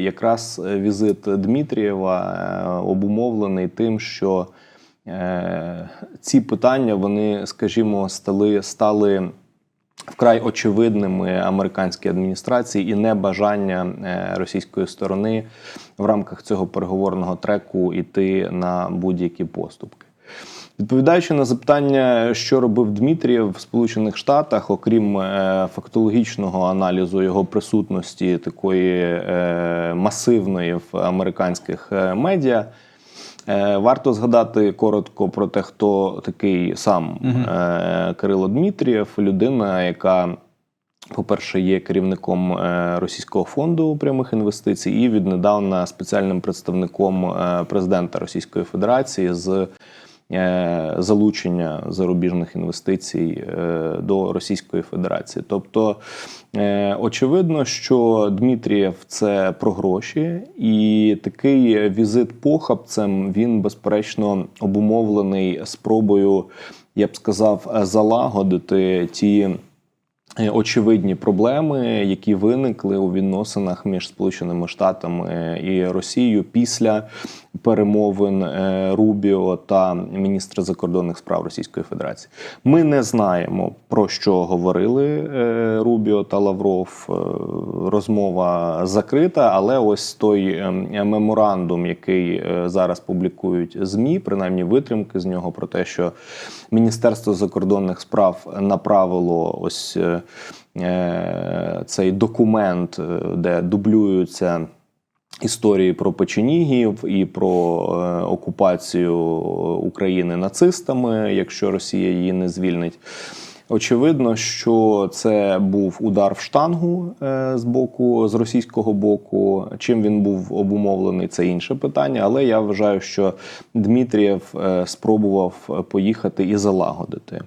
якраз візит Дмитрієва е, обумовлений тим, що е, ці питання вони, скажімо, стали стали. Вкрай очевидними американській адміністрації і небажання е, російської сторони в рамках цього переговорного треку йти на будь-які поступки. Відповідаючи на запитання, що робив Дмитрієв в Сполучених Штатах, окрім е, фактологічного аналізу його присутності такої е, масивної в американських е, медіа, варто згадати коротко про те, хто такий сам е, Кирило Дмитрієв, людина, яка по-перше, є керівником Російського фонду прямих інвестицій і віднедавна спеціальним представником президента Російської Федерації з залучення зарубіжних інвестицій е, до Російської Федерації. Тобто, е, очевидно, що Дмитрієв це про гроші, і такий візит похабцем він безперечно обумовлений спробою, я б сказав, залагодити ті. Е, очевидні проблеми, які виникли у відносинах між Сполученими Штатами і Росією після перемовин е, Рубіо та міністра закордонних справ Російської Федерації. Ми не знаємо про що говорили е, Рубіо та Лавров. Е, Розмова закрита, але ось той меморандум, який зараз публікують змі, принаймні витримки з нього про те, що Міністерство закордонних справ направило ось цей документ, де дублюються. Історії про печенігів і про е, окупацію України нацистами, якщо Росія її не звільнить. Очевидно, що це був удар в штангу е, з боку з російського боку. Чим він був обумовлений, це інше питання. Але я вважаю, що Дмитрієв е, спробував поїхати і залагодити